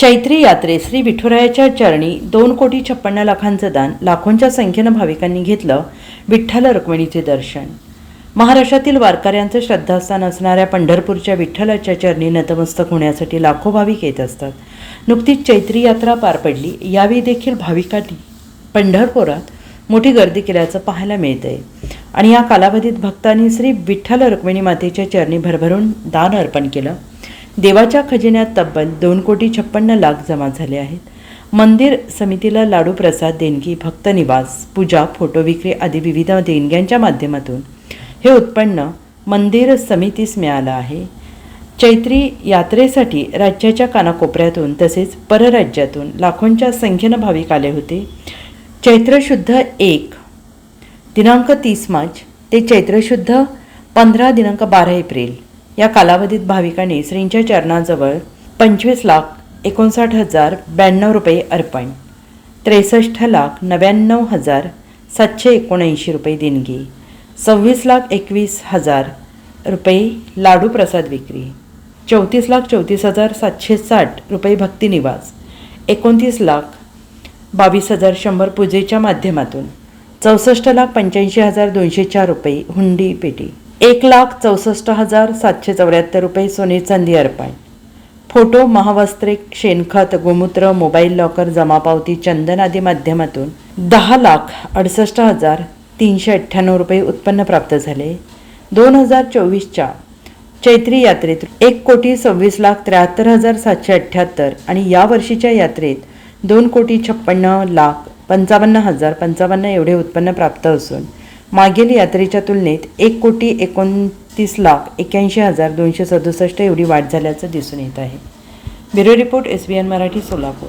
चैत्री यात्रे श्री विठुरायाच्या चरणी दोन कोटी छप्पन्न लाखांचं दान लाखोंच्या संख्येनं भाविकांनी घेतलं विठ्ठल रुक्मिणीचे दर्शन. महाराष्ट्रातील वारकऱ्यांचं श्रद्धास्थान असणाऱ्या पंढरपूरच्या विठ्ठलाच्या चरणी नतमस्तक होण्यासाठी लाखो भाविक येत असतात. नुकतीच चैत्री यात्रा पार पडली. यावेळी देखील भाविकांनी पंढरपुरात मोठी गर्दी केल्याचं पाहायला मिळतंय. आणि या कालावधीत भक्तांनी श्री विठ्ठल रुक्मिणी मातेच्या चरणी भरभरून दान अर्पण केलं. देवाच्या खजिन्यात तब्बल दोन कोटी छप्पन्न लाख जमा झाले आहेत. मंदिर समितीला लाडू प्रसाद देणगी भक्त निवास पूजा फोटो विक्री आदी विविध देणग्यांच्या माध्यमातून हे उत्पन्न मंदिर समितीस मिळालं आहे. चैत्री यात्रेसाठी राज्याच्या कानाकोपऱ्यातून तसेच परराज्यातून लाखोंच्या संख्येनं भाविक आले होते. चैत्रशुद्ध एक दिनांक तीस मार्च ते चैत्रशुद्ध पंधरा दिनांक बारा एप्रिल. या कालावधीत भाविकांनी श्रींच्या चरणाजवळ पंचवीस लाख एकोणसाठ हजार ब्याण्णव रुपये अर्पण त्रेसष्ट लाख नव्याण्णव हजार सातशे एकोणऐंशी रुपये देणगी सव्वीस लाख एकवीस हजार रुपये लाडू प्रसाद विक्री चौतीस लाख चौतीस हजार सातशे साठ रुपये भक्तिनिवास एकोणतीस लाख बावीस हजार शंभर पूजेच्या माध्यमातून चौसष्ट लाख पंच्याऐंशी हजार दोनशे चार रुपये हुंडी पेटी. एक लाख चौसष्ट हजार सातशे चौऱ्याहत्तर रुपये सोने चांदी अर्पण. फोटो महावस्त्रे शेणखत गोमूत्र मोबाईल लॉकर जमापावती चंदन आदी माध्यमातून दहा लाख अडसष्ट हजार तीनशे अठ्ठ्याण्णव रुपये उत्पन्न प्राप्त झाले. दोन हजार चोवीसच्या चैत्री यात्रेत एक कोटी सव्वीस लाख त्र्याहत्तर हजार सातशे अठ्ठ्याहत्तर आणि या वर्षीच्या यात्रेत दोन कोटी छप्पन्न लाख पंचावन्न हजार पंचावन्न एवढे उत्पन्न प्राप्त असून मागील यात्रेच्या तुलनेत एक कोटी एकोणतीस लाख एक्याऐंशी हजार दोनशे सदुसष्ट एवढी वाढ झाल्याचं दिसून येत आहे. Bureau report S B N Marathi Solapur.